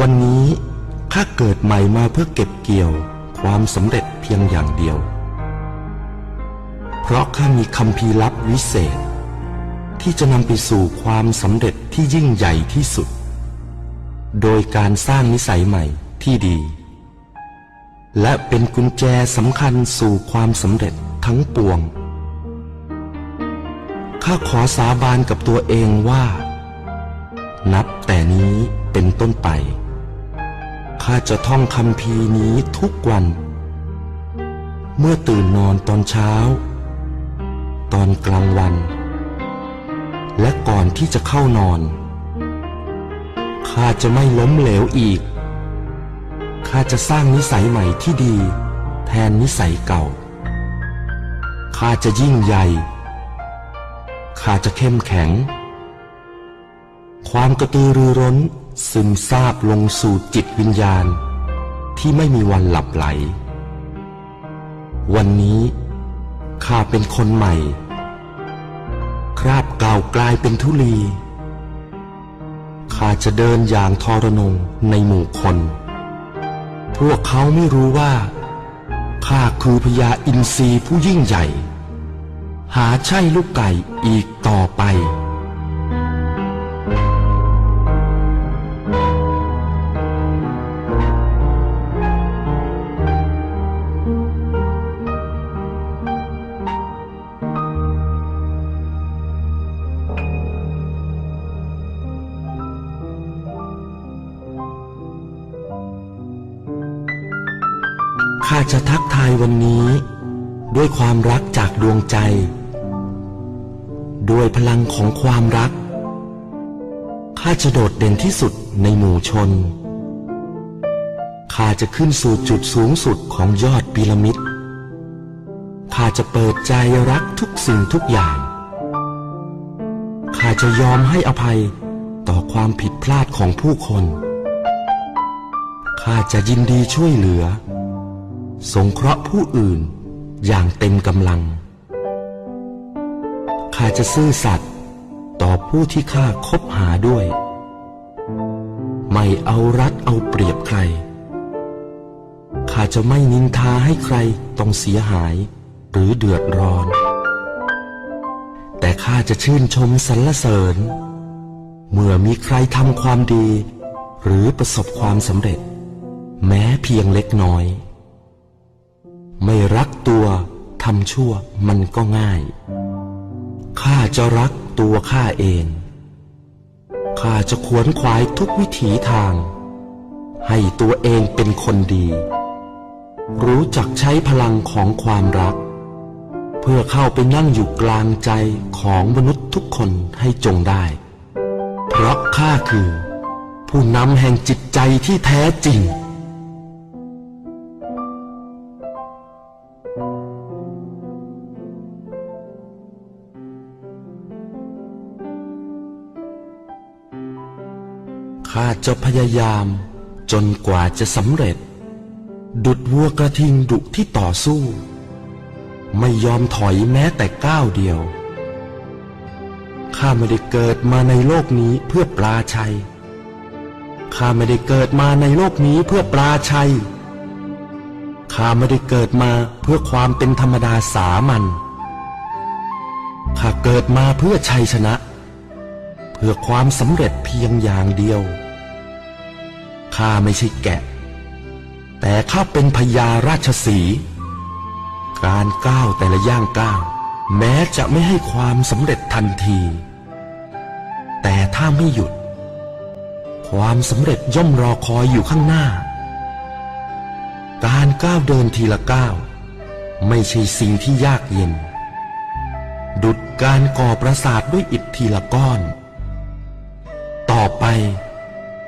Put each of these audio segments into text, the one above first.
วันนี้ข้าเกิดใหม่มาเพื่อเก็บเกี่ยวความสำเร็จเพียงอย่างเดียว เพราะข้ามีคำพีร์ลับวิเศษ ที่จะนำไปสู่ความสำเร็จที่ยิ่งใหญ่ที่สุด โดยการสร้างนิสัยใหม่ที่ดี และเป็นกุญแจสำคัญสู่ความสำเร็จทั้งปวง ข้าขอสาบานกับตัวเองว่า นับแต่นี้เป็นต้นไป ข้าจะท่องคำพีนี้ทุกวัน เมื่อตื่นนอนตอนเช้า ตอนกลางวัน และก่อนที่จะเข้านอน ข้าจะไม่ล้มเหลวอีก ข้าจะสร้างนิสัยใหม่ที่ดี แทนนิสัยเก่า ข้าจะยิ่งใหญ่ ข้าจะเข้มแข็ง ความกระตือรือร้น ซึมซาบลงสู่จิตวิญญาณ ที่ไม่มีวันหลับไหล วันนี้ข้าเป็นคนใหม่ คราบเก่ากลายเป็นทุลีข้าจะเดินอย่างทรนงในหมู่คน พวกเขาไม่รู้ว่าข้าคือพญาอินทรีผู้ยิ่งใหญ่ หาใช่ลูกไก่อีกต่อไป จะทักทายวันนี้ ด้วยความรักจากดวงใจ ด้วยพลังของความรัก ข้าจะโดดเด่นที่สุดในหมู่ชน ข้าจะขึ้นสู่จุดสูงสุดของยอดพีระมิด ข้าจะเปิดใจรักทุกสิ่งทุกอย่าง ข้าจะยอมให้อภัยต่อความผิดพลาดของผู้คน ข้าจะยินดีช่วยเหลือ สงเคราะห์ผู้อื่นอย่างเต็มกำลัง ข้าจะซื่อสัตย์ต่อผู้ที่ข้าคบหาด้วย ไม่เอารัดเอาเปรียบใคร ข้าจะไม่นินทาให้ใครต้องเสียหายหรือเดือดร้อน แต่ข้าจะชื่นชมสรรเสริญ เมื่อมีใครทำความดี หรือประสบความสำเร็จ แม้เพียงเล็กน้อย ไม่รักตัวทำชั่วมันก็ง่าย ข้าจะรักตัวข้าเอง ข้าจะขวนขวายทุกวิถีทาง ให้ตัวเองเป็นคนดี รู้จักใช้พลังของความรัก เพื่อเข้าไปนั่งอยู่กลางใจของมนุษย์ทุกคนให้จงได้ เพราะข้าคือ ผู้นำแห่งจิตใจที่แท้จริง จะพยายามจนกว่าจะสำเร็จ ดุดวัวกระทิงดุที่ต่อสู้ ไม่ยอมถอยแม้แต่ก้าวเดียว ข้าไม่ได้เกิดมาในโลกนี้เพื่อปลาชัย ข้าไม่ได้เกิดมาในโลกนี้เพื่อปลาชัย ข้าไม่ได้เกิดมาเพื่อความเป็นธรรมดาสามัญ ข้าเกิดมาเพื่อชัยชนะ เพื่อความสำเร็จเพียงอย่างเดียว ข้าไม่ใช่แกะ แต่ข้าเป็นพญาราชสี การก้าวแต่ละย่างก้าว แม้จะไม่ให้ความสำเร็จทันที แต่ถ้าไม่หยุด ความสำเร็จย่อมรอคอยอยู่ข้างหน้า การก้าวเดินทีละก้าว ไม่ใช่สิ่งที่ยากเย็น ดุดการก่อปราสาทด้วยอิฐทีละก้อน ต่อไป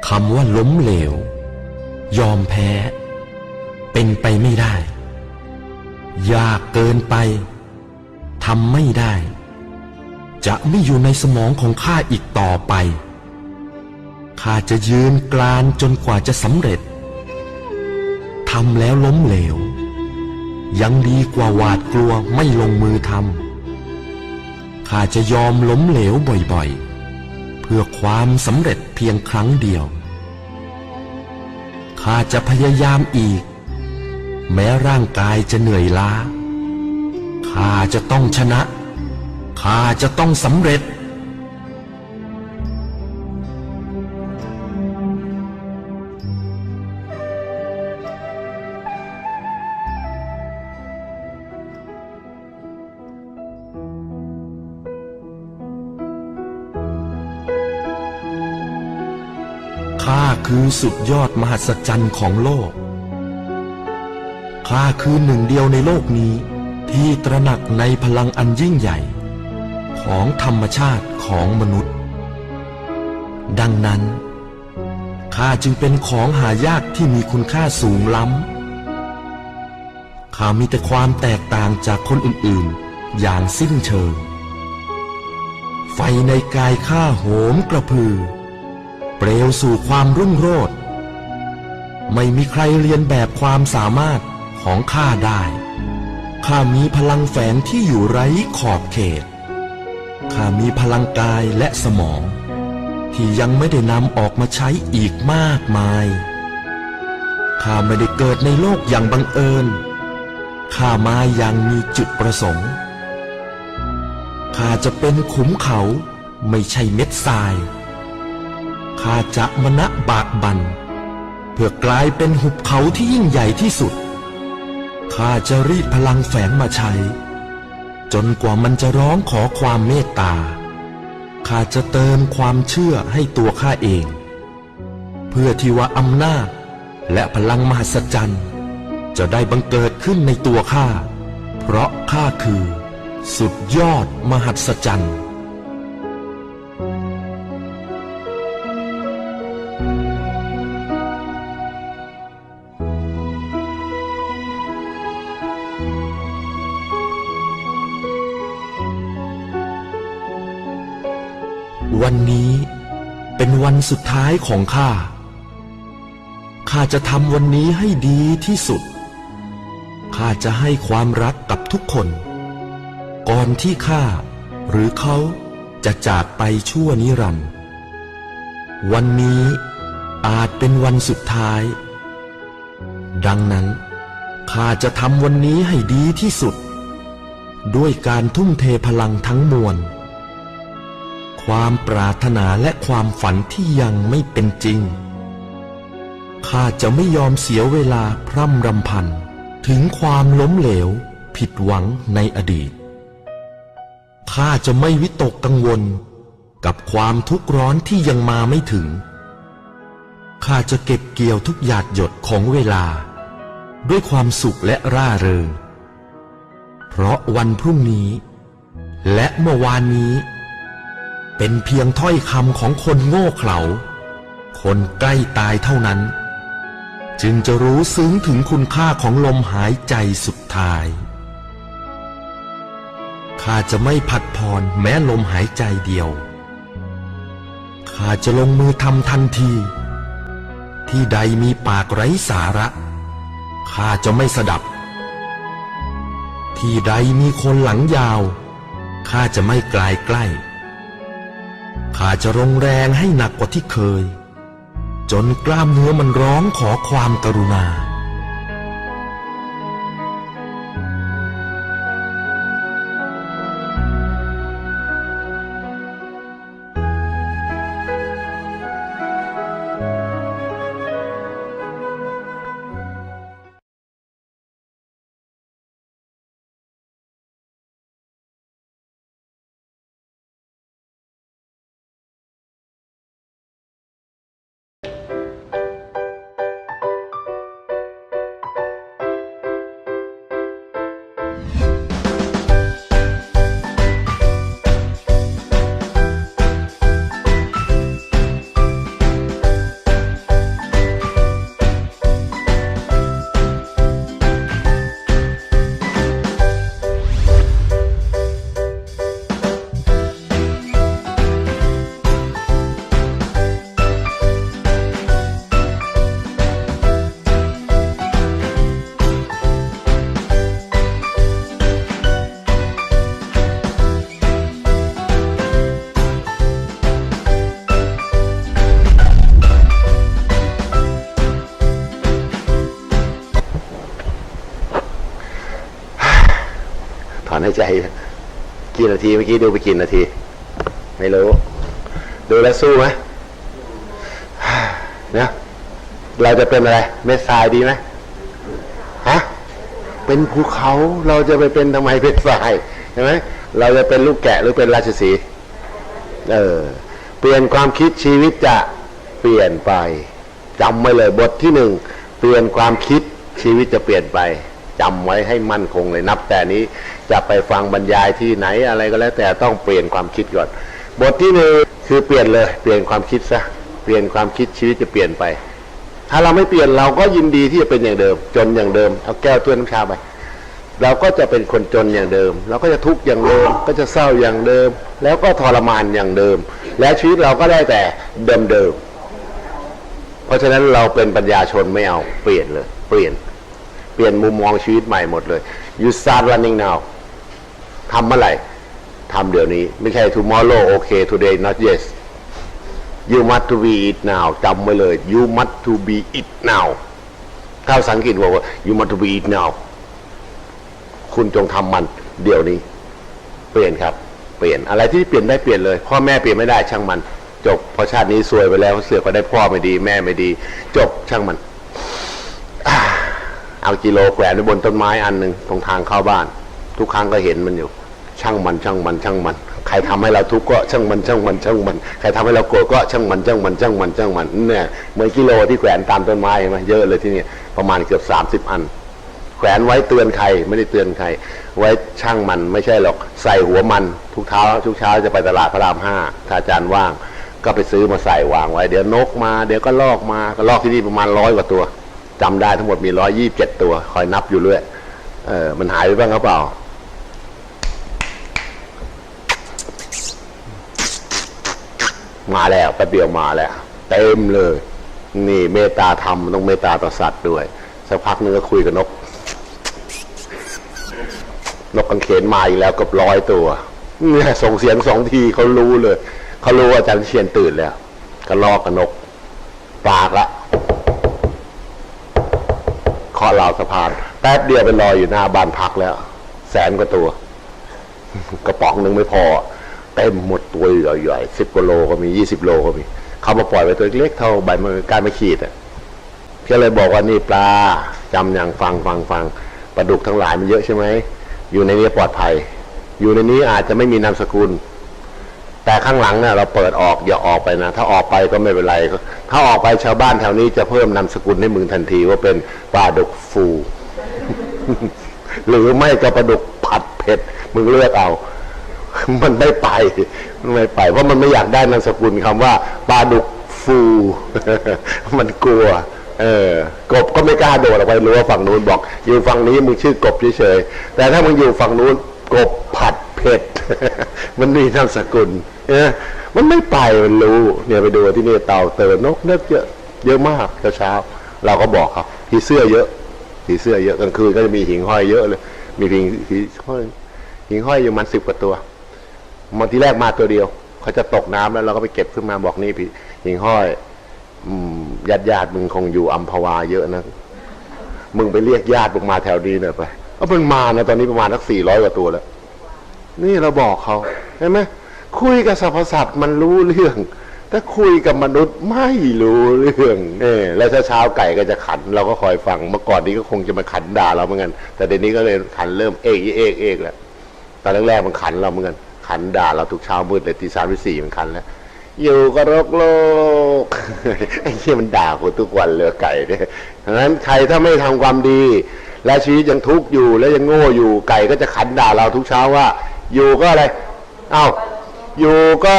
คำว่าล้มเหลว ยอมแพ้ เป็นไปไม่ได้ ยากเกินไปทำไม่ได้ จะไม่อยู่ในสมองของข้าอีกต่อไปข้าจะยืนกลานจนกว่าจะสำเร็จทำแล้วล้มเหลว ยังดีกว่าหวาดกลัวไม่ลงมือทำข้าจะยอมล้มเหลวบ่อยๆ เพื่อความสำเร็จเพียงครั้งเดียว ข้าจะพยายามอีก แม้ร่างกายจะเหนื่อยล้า ข้าจะต้องชนะ ข้าจะต้องสำเร็จ คือสุดยอดมหัศจรรย์ของโลก ข้าคือหนึ่งเดียวในโลกนี้ ที่ตระหนักในพลังอันยิ่งใหญ่ ของธรรมชาติของมนุษย์ ดังนั้นข้าจึงเป็นของหายากที่มีคุณค่าสูงล้ำข้ามีแต่ความแตกต่างจากคนอื่นๆ อย่างสิ้นเชิง ไฟในกายข้าโหมกระพือ เปลวสู่ความรุ่งโรจน์ไม่มีใครเรียนแบบความสามารถของข้าได้ ข้ามีพลังแฝงที่อยู่ไร้ขอบเขต ข้ามีพลังกายและสมอง ที่ยังไม่ได้นำออกมาใช้อีกมากมาย ข้าไม่ได้เกิดในโลกอย่างบังเอิญ ข้ามาอย่างมีจุดประสงค์ ข้าจะเป็นขุมเขาไม่ใช่เม็ดทราย ข้าจะมณะบากบันเพื่อกลายเป็นหุบเขาที่ยิ่งใหญ่ที่สุด ข้าจะรีดพลังแฝงมาใช้ จนกว่ามันจะร้องขอความเมตตา ข้าจะเติมความเชื่อให้ตัวข้าเอง เพื่อที่ว่าอำนาจและพลังมหัศจรรย์ จะได้บังเกิดขึ้นในตัวข้า เพราะข้าคือ สุดยอดมหัศจรรย์ วันสุดท้ายของข้า ข้าจะทำวันนี้ให้ดีที่สุด ข้าจะให้ความรักกับทุกคน ก่อนที่ข้าหรือเขาจะจากไปชั่วนิรันดร์ วันนี้อาจเป็นวันสุดท้าย ดังนั้นข้าจะทำวันนี้ให้ดีที่สุด ด้วยการทุ่มเทพลังทั้งมวล ความปรารถนาและความฝันที่ยังไม่เป็นจริง ข้าจะไม่ยอมเสียเวลาพร่ำรำพัน ถึงความล้มเหลว ผิดหวังในอดีต ข้าจะไม่วิตกกังวล กับความทุกข์ร้อนที่ยังมาไม่ถึง ข้าจะเก็บเกี่ยวทุกหยาดหยดของเวลา ด้วยความสุขและร่าเริง เพราะวันพรุ่งนี้ และเมื่อวานนี้ เป็นเพียงถ้อยคำของคนโง่เขลา คนใกล้ตายเท่านั้น จึงจะรู้ซึ้งถึงคุณค่าของลมหายใจสุดท้าย ข้าจะไม่ผัดผ่อนแม้ลมหายใจเดียว ข้าจะลงมือทำทันที ที่ใดมีปากไร้สาระ ข้าจะไม่สดับ ที่ใดมีคนหลังยาว ข้าจะไม่กลายใกล้ ข้าจะรงแรงให้หนักกว่าที่เคย จนกล้ามเนื้อมันร้องขอความกรุณา กี่นาทีเมื่อกี้ดูไปกี่นาที ไม่รู้ ดูแลวสู้ไหมนะเราจะเป็นอะไร เม็ดทรายดีไหมฮะเป็นภูเขาเราจะไปเป็นทำไมเป็นทรายใช่ไหมเราจะเป็นลูกแกะหรือเป็นราชสีเออเปลี่ยนความคิดชีวิตจะเปลี่ยนไปจำไว้เลยบทที่หนึ่งเปลี่ยนความคิดชีวิตจะเปลี่ยนไป จำไว้ให้มั่นคงเลยนับ แต่นี้จะไปฟังบรรยายที่ไหนอะไรก็แล้วแต่ต้องเปลี่ยนความคิดก่อน บทที่หนึ่งคือเปลี่ยนเลยเปลี่ยนความคิดซะเปลี่ยนความคิดชีวิตจะเปลี่ยนไป ถ้าเราไม่เปลี่ยนเราก็ยินดีที่จะเป็นอย่างเดิม จนอย่างเดิมเอาแก้วถ้วยน้ำชาไปเราก็จะเป็นคนจนอย่างเดิม เราก็จะทุกข์อย่างเดิม ก็จะเศร้าอย่างเดิม แล้วก็ทรมานอย่างเดิม และชีวิตเราก็ได้แต่เดิมเดิม เพราะฉะนั้นเราเป็นปัญญาชนไม่เอาเปลี่ยนเลย เปลี่ยน เปลี่ยนมุมมองชีวิตใหม่หมดเลย you start running now ทำเมื่อไหร่ทำเดี๋ยวนี้ ไม่ใช่ tomorrow okay today not yes you must to be it now จำไว้เลย you must to be it now ถ้าภาษาอังกฤษบอกว่า you must to be it now คุณจงทำมัน เดี๋ยวนี้ เปลี่ยนครับ เปลี่ยนอะไรที่เปลี่ยนได้เปลี่ยนเลย พ่อแม่เปลี่ยนไม่ได้ช่างมัน จบเพราะชาตินี้ซวยไปแล้วเสือกไปได้พ่อไม่ดี แม่ไม่ดี จบช่างมัน เอากิโลแขวนไว้บนต้นไม้อันหนึ่งตรงทางเข้าบ้าน ทุกครั้งก็เห็นมันอยู่ ช่างมันช่างมันช่างมัน ใครทำให้เราทุกข์ก็ช่างมันช่างมันช่างมันใครทำให้เราโกรธก็ช่างมันช่างมันช่างมันช่างมันเนี่ยเหมือนกิโลที่แขวนตามต้นไม้เห็นไหมเยอะเลยที่นี่ประมาณเกือบสามสิบอัน แขวนไว้เตือนใครไม่ได้เตือนใคร ไว้ช่างมันไม่ใช่หรอกใส่หัวมันทุกเช้าทุกเช้าจะไปตลาดพระรามห้าถ้าอาจารย์ว่างก็ไปซื้อมาใส่วางไว้ เดี๋ยวนกมา เดี๋ยวก็ลอกมาก็ลอกที่นี่ประมาณร้อยกว่าตัว จำได้ทั้งหมดมีร้อยยี่บเจ็ดตัว คอยนับอยู่เรื่อยเออมันหายไปบ้างหรือเปล่า มาแล้วแป๊บเดียวมาแล้ว เต็มเลย นี่เมตตาธรรมต้องเมตตาต่อสัตว์ด้วย สักพักนึงก็คุยกับนก นกกังเขนมาอีกแล้วกับร้อยตัวเนี่ยส่งเสียงสองทีเขารู้เลย เขารู้ว่าอาจารย์เชียนตื่นแล้วก็ลอกกับนกาะราวสะพาน แป๊บเดียวไปรอยอยู่หน้าบ้านพักแล้ว แสนกว่าตัว กระป๋องหนึ่งไม่พอเต็มหมดตัวใหญ่ๆสิบกว่าโลก็มียี่สิบโลก็มี เขามาปล่อยไว้ตัวเล็กเท่าใบมือการไม่ขีดอะก็เลยบอกว่านี่ปลาจำอย่างฟังฟังฟังปลาดุกทั้งหลายมันเยอะใช่ไหมอยู่ในนี้ปลอดภัย อยู่ในนี้อาจจะไม่มีนามสกุล แต่ข้างหลังเนี่ยเราเปิดออกอย่าออกไปนะ ถ้าออกไปก็ไม่เป็นไร ถ้าออกไปชาวบ้านแถวนี้จะเพิ่มนามสกุลให้มึงทันทีว่าเป็นปลาดุกฟู หรือไม่ก็ปลาดุกผัดเผ็ด มึงเลือกเอา มันไม่ไปมันไม่ไป เพราะมันไม่อยากได้นามสกุลคำว่าปลาดุกฟู มันกลัว เออกบก็ไม่กล้าโดดออกไปรู้ว่าฝั่งนู้นบอก อยู่ฝั่งนี้มึงชื่อกบเฉยๆแต่ถ้ามึงอยู่ฝั่งนู้นกบผัด เผ็ดมันมีนามสกุลเออมันไม่ไปมันรู้เนี่ยไปดูที่นี่เต่าเตอนกเนิบเยอะเยอะมากเช้าๆเราก็บอกเขาผีเสื้อเยอะผีเสื้อเยอะกลางคืนก็จะมีหิ่งห้อยเยอะเลย มีหิ่งผีห้อยหิ่งห้อยอยู่มันสิบกว่าตัวมาที่แรกมาตัวเดียวเขาจะตกน้ำแล้วเราก็ไปเก็บขึ้นมาบอกนี่พี่หิงห้อยอืมญาติญาติมึงคงอยู่อัมพวาเยอะนะมึงไปเรียกญาติมึงมาแถวนี้หน่อยไปเอามันมานะตอนนี้ประมาณสักสี่ร้อยกว่าตัวแล้ว นี่เราบอกเขาเห็นไหมคุยกับสรรพสัตว์มันรู้เรื่อง แต่คุยกับมนุษย์ไม่รู้เรื่องเออแล้วเช้าๆไก่ก็จะขัน เราก็คอยฟังเมื่อก่อนนี้ก็คงจะมาขันด่าเราเหมือนกัน แต่เดี๋ยวนี้ก็เลยขันเริ่มเอกเอกเอกแล้วตอนแรกๆมันขันเราเหมือนกันขันด่าเราทุกเช้ามืดเลยตีสามตีสี่มันขันแล้วอยู่ก็รกโลกไอ้เชี่ยมันด่ากูทุกวันเลยไก่เนี่ยดังนั้นใครถ้าไม่ทำความดี และชีวิตยังทุกข์อยู่และยังโง่อยู่ไก่ก็จะขันด่าเราทุกเช้าว่า อยู่ก็อะไร เอ้าอยู่ก็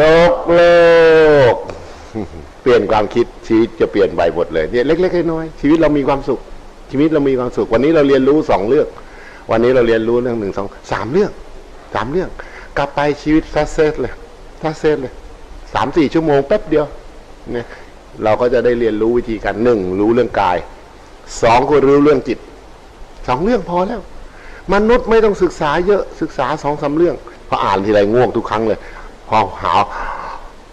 รกโลก เปลี่ยนความคิดชีวิตจะเปลี่ยนไปหมดเลยเนี่ยเล็กๆน้อยๆชีวิตเรามีความสุข ชีวิตเรามีความสุข วันนี้เราเรียนรู้สองเรื่องวันนี้เราเรียนรู้เรื่องหนึ่งสองสามเรื่องสามเรื่อง กลับไปชีวิตซัสเซสเลยซัสเซสเลยสามสี่ชั่วโมงแป๊บเดียวเนี่ยเราก็จะได้เรียนรู้วิธีการหนึ่งรู้เรื่องกายสองก็รู้เรื่องจิตสองเรื่องพอแล้ว มนุษย์ไม่ต้องศึกษาเยอะศึกษาสองสาเรื่อง พออ่านทีไรง่วงทุกครั้งเลย พอหาว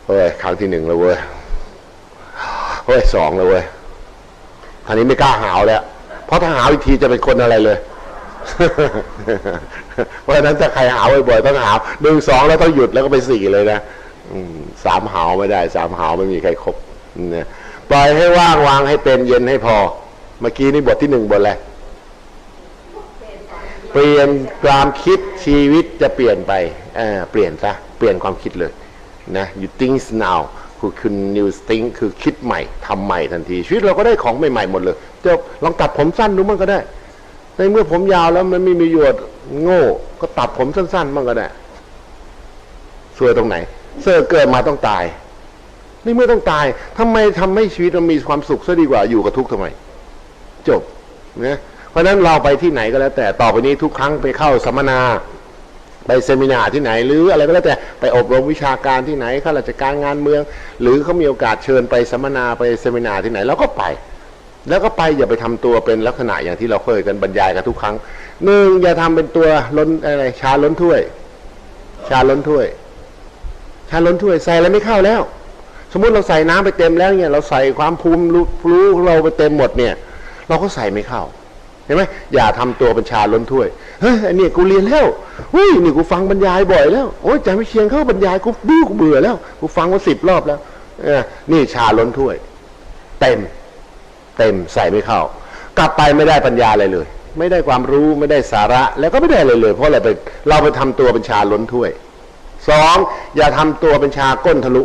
เฮ้ยครั้งที่หนึ่งแล้วเว้ยเฮ้ยสองแล้วเว้ยคราวนี้ไม่กล้าหาวแล้ว เพราะถ้าหาวอีกทีจะเป็นคนอะไรเลยเพราะฉะนั้นถ้าใครหาวบ่อยๆต้องหาวหนึ่งสองแล้วต้องหยุดแล้วก็ไปสี่เลยนะสามหาวไม่ได้สามหาวไม่มีใครครบเนี่ยปล่อยให้ว่างวางให้เป็นเย็นให้พอ เมื่อกี้นี่บทที่หนึ่งบทอะไร เปลี่ยนความคิดชีวิตจะเปลี่ยนไปเเปลี่ยนซะเปลี่ยนความคิดเลยนะ you think now คือคือ new think คือคิดใหม่ทำใหม่ทันที ชีวิตเราก็ได้ของใหม่ๆหมดเลยเดี๋ยวลองตัดผมสั้นดูมันก็ได้ ในเมื่อผมยาวแล้วมันไม่มีประโยชน์โง่ ก็ตัดผมสั้นๆมันก็ได้สวยตรงไหนเซอร์เกิดมาต้องตายในเมื่อต้องตายทำไมทำให้ชีวิตเรามีความสุขซะดีกว่าอยู่กับทุกข์ทำไม จบนะ เพราะฉะนั้นเราไปที่ไหนก็แล้ว แต่ต่อไปนี้ทุกครั้งไปเข้าสัมมนา ไปเซมินาร์ที่ไหน หรืออะไรก็แล้วแต่ไปอบรมวิชาการที่ไหนข้าราชการงานเมือง หรือเขามีโอกาสเชิญไปสัมมนาไปเซมินาร์ที่ไหนเราก็ไป แล้วก็ไปอย่าไปทำตัวเป็นลักษณะอย่างที่เราเคยกันบรรยายกันทุกครั้งหนึ่งอย่าทำเป็นตัวล้นอะไรชาล้นถ้วย ชาล้นถ้วย ชาล้นถ้วยใส่อะไรไม่เข้าแล้ว สมมุติเราใส่น้ำไปเต็มแล้วเนี่ย เราใส่ความภูมิรู้เราไปเต็มหมดเนี่ย เราก็ใส่ไม่เข้า เห็นไหมอย่าทำตัวเป็นชาล้นถ้วยเฮ้ยไอ้เนี่ยกูเรียนแล้วเฮ้ยนี่กูฟังบรรยายบ่อยแล้วโอ้ยอาจารย์วิเชียนเขาบรรยายกูดูกูเบื่อแล้วกูฟังมาสิบรอบแล้วเนี่ชาล้นถ้วย เต็ม เต็มใส่ไม่เข้ากลับไปไม่ได้ปัญญาอะไรเลย ไม่ได้ความรู้ไม่ได้สาระ แล้วก็ไม่ได้อะไรเลย เพราะอะไรไปเราไปทำตัวเป็นชาล้นถ้วยสองอย่าทำตัวเป็นชาก้นทะลุ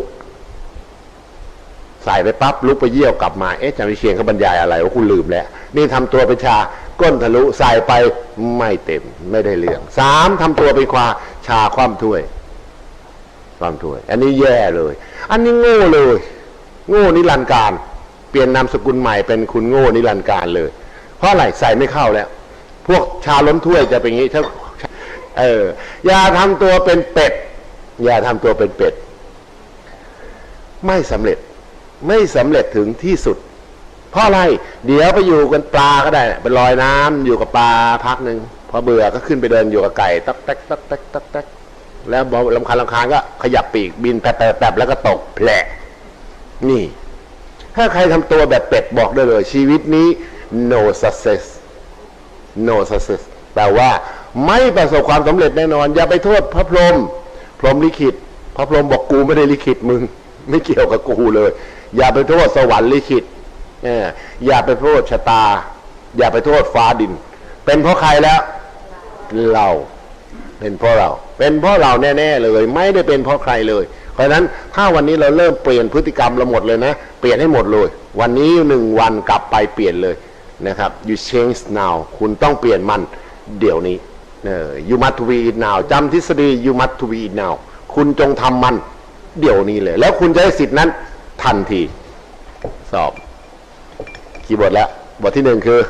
ใส่ไปปั๊บลุกไปเยี่ยวกลับมาเอ๊ะจารย์วิเชียนเขาบรรยายอะไรว่าคุณลืมแล้ว นี่ทำตัวเป็นชา ก้นทะลุใส่ไปไม่เต็มไม่ได้เรื่องสามทำตัวเป็นควาชาคว่ำถ้วยความถ้วย อันนี้แย่เลย อันนี้โง่เลย โง่นิรันดร์การ เปลี่ยนนามสกุลใหม่เป็นคุณโง่นิรันดร์การเลย เพราะอะไรใส่ไม่เข้าแล้ว พวกชาล้นถ้วยจะเป็นอย่างนี้ถ้าเอออย่าทำตัวเป็นเป็ด อย่าทำตัวเป็นเป็ด ไม่สำเร็จไม่สำเร็จถึงที่สุด เพราะอะไร เดี๋ยวไปอยู่กันปลาก็ได้ไปลอยน้ำอยู่กับปลาพักหนึ่งพอเบื่อก็ขึ้นไปเดินอยู่กับไก่ตักแตกตักแตกตักแตกแล้วพอลำคาญลำคาญก็ขยับปีกบินแปบแปบแปบแล้วก็ตกแผลนี่ ถ้าใครทำตัวแบบเป็ดบอกได้เลย ชีวิตนี้ no success no success แปลว่าไม่ประสบความสำเร็จแน่นอน อย่าไปโทษพระพรหมพรหมลิขิต พระพรหมบอกกูไม่ได้ลิขิตมึง ไม่เกี่ยวกับกูเลย อย่าไปโทษสวรรค์ลิขิต อย่าไปโทษชะตา อย่าไปโทษฟ้าดิน เป็นเพราะใครแล้ว เรา เป็นเพราะเรา เป็นเพราะเราแน่ ๆ เลย ไม่ได้เป็นเพราะใครเลย เพราะฉะนั้นถ้าวันนี้เราเริ่มเปลี่ยนพฤติกรรมเราหมดเลยนะ เปลี่ยนให้หมดเลย วันนี้หนึ่งวันกลับไปเปลี่ยนเลยนะครับ you change now คุณต้องเปลี่ยนมันเดี๋ยวนี้เออ you must to be now จำทฤษฎี you must to be now คุณจงทำมันเดี๋ยวนี้เลย แล้วคุณจะได้สิทธินั้นทันที สอบ กี่บทแล้วบทที่หนึ่งคือ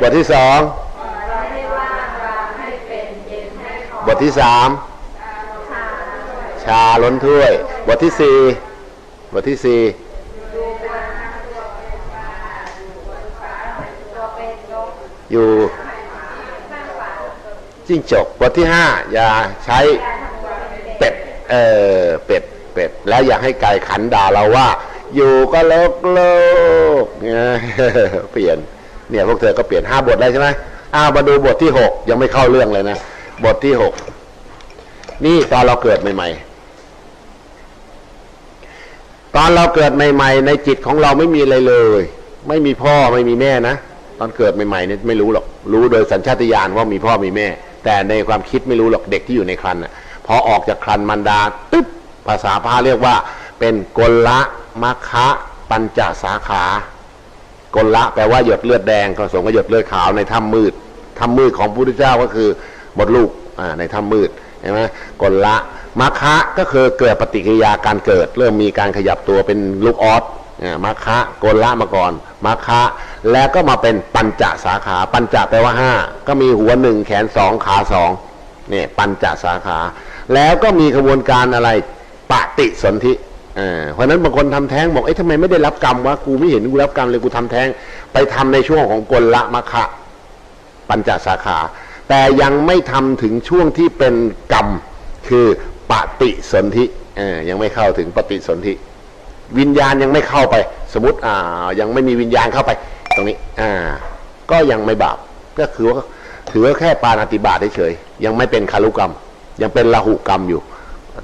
บทที่สองบทที่สามชาล้นถ้วย บทที่สี่บทที่สี่อยู่จิ้งจกบทที่ห้าอย่าใช้เป็ด เออเป็ด เป็ด แล้วอย่าให้ไก่ขันด่าเราว่า อยู่ก็โลกโลกเนี่ยเปลี่ยนเนี่ยพวกเธอก็เปลี่ยนห้าบทได้ใช่ไหมอ้าวมาดูบทที่หกยังไม่เข้าเรื่องเลยนะ บทที่หกนี่ตอนเราเกิดใหม่ ๆ ตอนเราเกิดใหม่ ๆ ในจิตของเราไม่มีอะไรเลย ไม่มีพ่อไม่มีแม่นะตอนเกิดใหม่ๆเนี่ยไม่รู้หรอก รู้โดยสัญชาตญาณว่ามีพ่อมีแม่ แต่ในความคิดไม่รู้หรอกเด็กที่อยู่ในครรภ์น่ะพอออกจากครรภ์มันดาตึ๊บภาษาพาเรียกว่า เป็นกลละ มัคคะปัญจสาขากลละแปลว่าหยดเลือดแดงผสมกับหยดเลือดขาวในถ้ำมืดถ้ำมืดของพระพุทธเจ้าก็คือบทลูกในถ้ำมืดเห็นไหมกลละมัคคะก็คือเกิดปฏิกิริยาการเกิด เริ่มมีการขยับตัวเป็นลูกออสมัคคะกลละมาก่อนมัคคะแล้วก็มาเป็นปัญจสาขา ปัญจแปลว่าห้าก็มีหัวหนึ่งแขนสองขาสองเนี่ยปัญจสาขา แล้วก็มีขบวนการอะไรปฏิสนธิ เพราะนั้นบางคนทำแท้งบอกเอ้ยทำไมไม่ได้รับกรรมวะกูไม่เห็นกูรับกรรมเลยกูทำแท้ง ไปทำในช่วงของกลละมะคะปัญจสาขา แต่ยังไม่ทำถึงช่วงที่เป็นกรรมคือปฏิสนธิยังไม่เข้าถึงปฏิสนธิวิญญาณยังไม่เข้าไป สมมติอ่ายังไม่มีวิญญาณเข้าไป ตรงนี้อ่าก็ยังไม่บาปก็คือว่าถือว่าแค่ปานาติบาตเฉยยังไม่เป็นคารุกรรม ยังเป็นละหุกรรมอยู่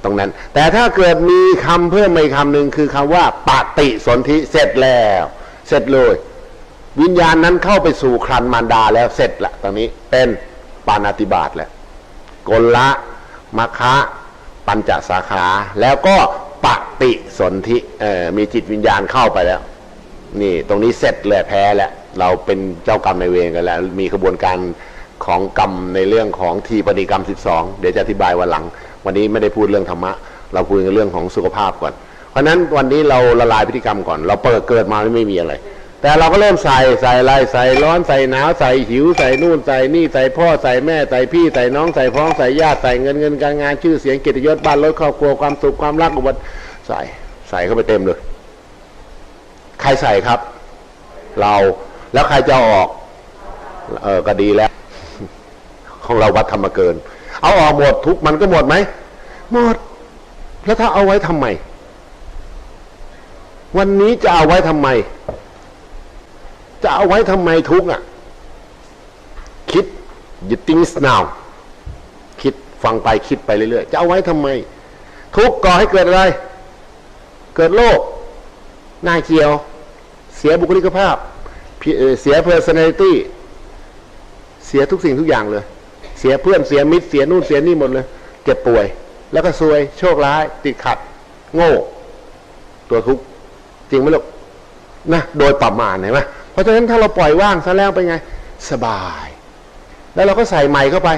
ตรงนั้น แต่ถ้าเกิดมีคำเพิ่มมาอีกคำหนึ่งคือคำว่าปฏิสนธิเสร็จแล้ว เสร็จเลย วิญญาณนั้นเข้าไปสู่ครันมารดาแล้วเสร็จละตอนนี้เป็นปานาติบาตแหล้วกลละมคะปัญจสาขา แล้วก็ปฏิสนธิมีจิตวิญญาณเข้าไปแล้ว นี่ตรงนี้เสร็จเลยแพ้แล้วเราเป็นเจ้ากรรมในเวรกันแล้ว มีกระบวนการของกรรมในเรื่องของทีปฏิกรรม 12 เดี๋ยวจะอธิบายวันหลัง วันนี้ไม่ได้พูดเรื่องธรรมะ เราคุยกันเรื่องของสุขภาพก่อน เพราะฉะนั้นวันนี้เราละลายพฤติกรรมก่อน เราเปิดเกิดมาไม่มีอะไร แต่เราก็เริ่มใส่ใส่ไรใส่ร้อนใส่หนาวใส่หิวใส่นู่นใส่นี่ใส่พ่อใส่แม่ใส่พี่ใส่น้องใส่พ้องใส่ญาติใส่เงินเงินการงานชื่อเสียงเกียรติยศบ้านรถครอบครัวความสุขความรักอุบัติใส่ใส่เข้าไปเต็มเลย ใครใส่ครับ เราแล้วใครจะอออกเออก็ดีแล้ว ของเราวัดธรรมเกิน เอาออกหมดทุกมันก็หมดไหมหมด แล้วถ้าเอาไว้ทำไม วันนี้จะเอาไว้ทำไม จะเอาไว้ทำไมทุกอะ คิด you think now คิดฟังไปคิดไปเรื่อยๆ จะเอาไว้ทำไม ทุกก่อให้เกิดอะไร เกิดโรคหน้าเกียว เสียบุคลิกภาพเอ่อเสีย personality เสียทุกสิ่งทุกอย่างเลย สียเพื่อนเสียมิตรเสียนู่นเสียนี่หมดเลยเจ็บป่วย แล้วก็ซวยโชคร้าย ติดขัด โง่ ตัวทุกข์จริงไหมลูกนะโดยประมาณเห็นไหมเพราะฉะนั้นถ้าเราปล่อยว่างซะแล้วเป็นไง สบาย แล้วเราก็ใส่ใหม่เข้าไป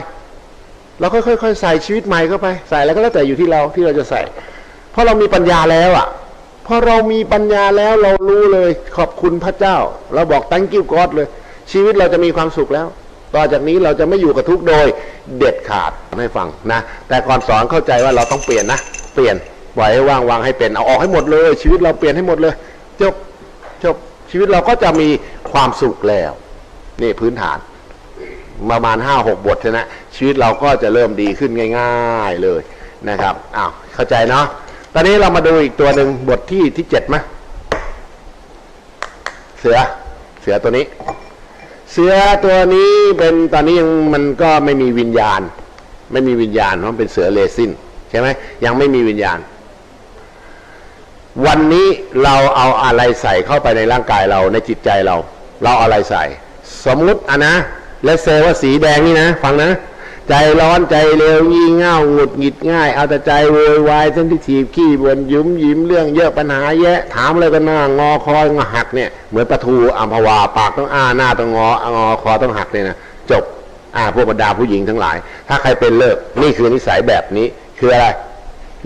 เราก็ค่อยๆใส่ชีวิตใหม่เข้าไป ใส่แล้วก็แล้วแต่อยู่ที่เราที่เราจะใส่ เพราะเรามีปัญญาแล้วอะพอเรามีปัญญาแล้วเรารู้เลย ขอบคุณพระเจ้า เราบอก thank you God เลย ชีวิตเราจะมีความสุขแล้ว ต่อจากนี้เราจะไม่อยู่กับทุกโดยเด็ดขาดไม่ฟังนะ แต่ก่อนสอนเข้าใจว่าเราต้องเปลี่ยนนะ เปลี่ยนปล่อยให้ว่างวางให้เป็น เอาออกให้หมดเลย ชีวิตเราเปลี่ยนให้หมดเลยจบจบชีวิตเราก็จะมีความสุขแล้ว นี่พื้นฐานประมาณห้าหกบทใช่ไหมชีวิตเราก็จะเริ่มดีขึ้นง่าย ๆเลยนะครับอ้าวเข้าใจเนาะตอนนี้เรามาดูอีกตัวหนึ่งบทที่ที่เจ็ดไหมเสือเสือตัวนี้ เสือตัวนี้เป็นตอนนี้ยังมันก็ไม่มีวิญญาณ ไม่มีวิญญาณเพราะเป็นเสือเลซินใช่ไหมยังไม่มีวิญญาณ วันนี้เราเอาอะไรใส่เข้าไปในร่างกายเราในจิตใจเรา เราเอาอะไรใส่ สมมุติอะนะและเซว่าสีแดงนี่นะ ฟังนะ ใจร้อนใจเร็วงี่เง่าหงุดหงิดง่าย เอาแต่ใจโวยวายเส้นที่ถีบขี้บนยุ้มยิ้มเรื่องเยอะปัญหาแยะ ถามอะไรก็หน้างอคอยงอหักเนี่ย เหมือนปลาทูอัมพวาปากต้องอ้าหน้าต้องงองอคอต้องหักเนี่ยนะจบอ่าพวกบรรดาผู้หญิงทั้งหลาย ถ้าใครเป็นเลิกนี่คือนิสัยแบบนี้คืออะไร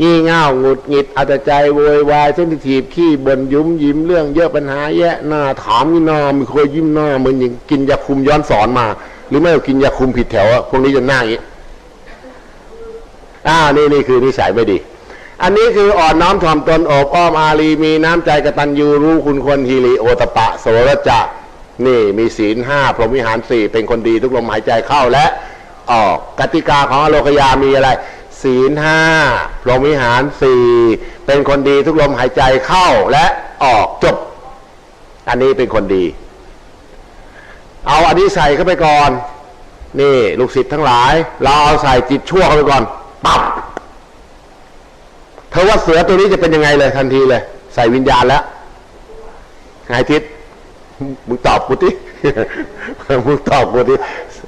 งี่เง่าหงุดหงิดเอาแต่ใจโวยวายเส้นที่ถีบขี้บนยุ้มยิ้มเรื่องเยอะปัญหาแยะหน้าถามนี่หน้าม่เคยยิ้มหน้าเหมือนอย่างกินยาคุมย้อนสอนมา หรือไม่ก็กินยาคุมผิดแถวอะพวกนี้จะหน้าอย่างนี้อ่านี่นี่คือนิสัยไม่ดี อันนี้คืออ่อนน้อมถ่อมตนโอบอ้อมอารีมีน้ำใจกตัญญูรู้คุณคนฮีรีโอตปะโสรจะนี่มีศีลห้าพรหมวิหารสี่เป็นคนดีทุกลมหายใจเข้าและออกกติกาของอโลกยามีอะไร ศีลห้าพรหมวิหารสี่เป็นคนดีทุกลมหายใจเข้าและออกจบ อันนี้เป็นคนดี เอาอันนี้ใส่เข้าไปก่อน นี่ลูกศิษย์ทั้งหลาย เราเอาใส่จิตชั่วเข้าไปก่อนปับเธอว่าเสือตัวนี้จะเป็นยังไงเลย ทันทีเลย ใส่วิญญาณแล้วไงทิศมึงตอบกูทีมึงตอบกูที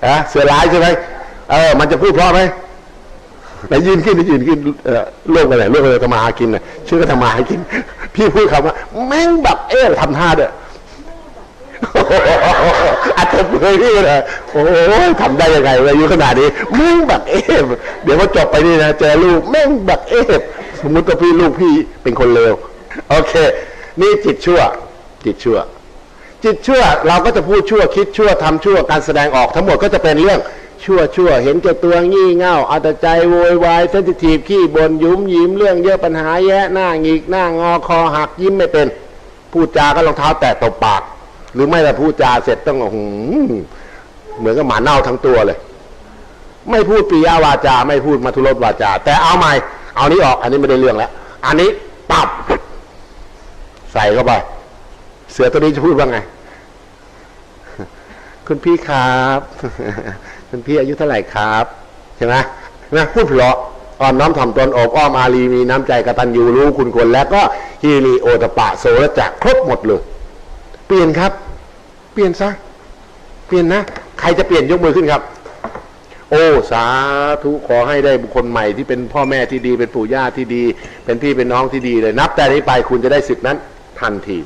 อะเสือร้ายใช่ไหมเออ มันจะพูดเพราะไหมไหนยืนขึ้นยืนขึ้นเออรื่องอะไรเรื่องอะไรทำมาหากินนะชื่อก็ทำมาหากิน พี่พูดคำว่าแม่งแบบเอ๊ะทำท่าเด้อ อาจจะเผยพี่นะโอ้ยทำได้ยังไงอายุขนาดนี้แม่งบักเอฟเดี๋ยวพอจบไปนี่นะเจอลูกแม่งบักเอฟสมมติว่าพี่ลูกพี่เป็นคนเลวโอเค นี่จิตชั่ว จิตชั่ว จิตชั่ว เราก็จะพูดชั่วคิดชั่วทำชั่วการแสดงออกทั้งหมดก็จะเป็นเรื่องชั่วชั่วเห็นแก่ตัวงี่เง่าเอาแต่ใจโวยวายเซนซิทีฟขี้บนยุ้มยิ้มเรื่องเยอะปัญหาแยะหน้าหงิกหน้างอคอหักยิ้มไม่เป็น พูดจาก็รองเท้าแตะตบปาก หรือไม่แต่พูดจาเสร็จต้องโอ้โหเหมือนกับหมาเน่าทั้งตัวเลย ไม่พูดปิยาวาจา ไม่พูดมัทุรสวาจา แต่เอาใหม่ เอานี้ออก อันนี้ไม่ได้เรื่องแล้ว อันนี้ปับใส่เข้าไป เสือตัวนี้จะพูดว่าไง คุณพี่ครับ คุณพี่อายุเท่าไหร่ครับใช่ไหมนะพูดเพราะอ่อนน้อมถ่อมตนอบอ้อมอารีมีน้ำใจกตัญญูรู้คุณคนแล้วก็ฮีรีโอตปะโสรจักครบหมดเลย เปลี่ยนครับ ลี่ยนซะ เปลี่ยนนะ ใครจะเปลี่ยนยกมือขึ้นครับ โอ้สาธุขอให้ได้บุคคลใหม่ที่เป็นพ่อแม่ที่ดี เป็นปู่ย่าที่ดี เป็นพี่เป็นน้องที่ดีเลย นับแต่นี้ไปคุณจะได้สิทธินั้นทันที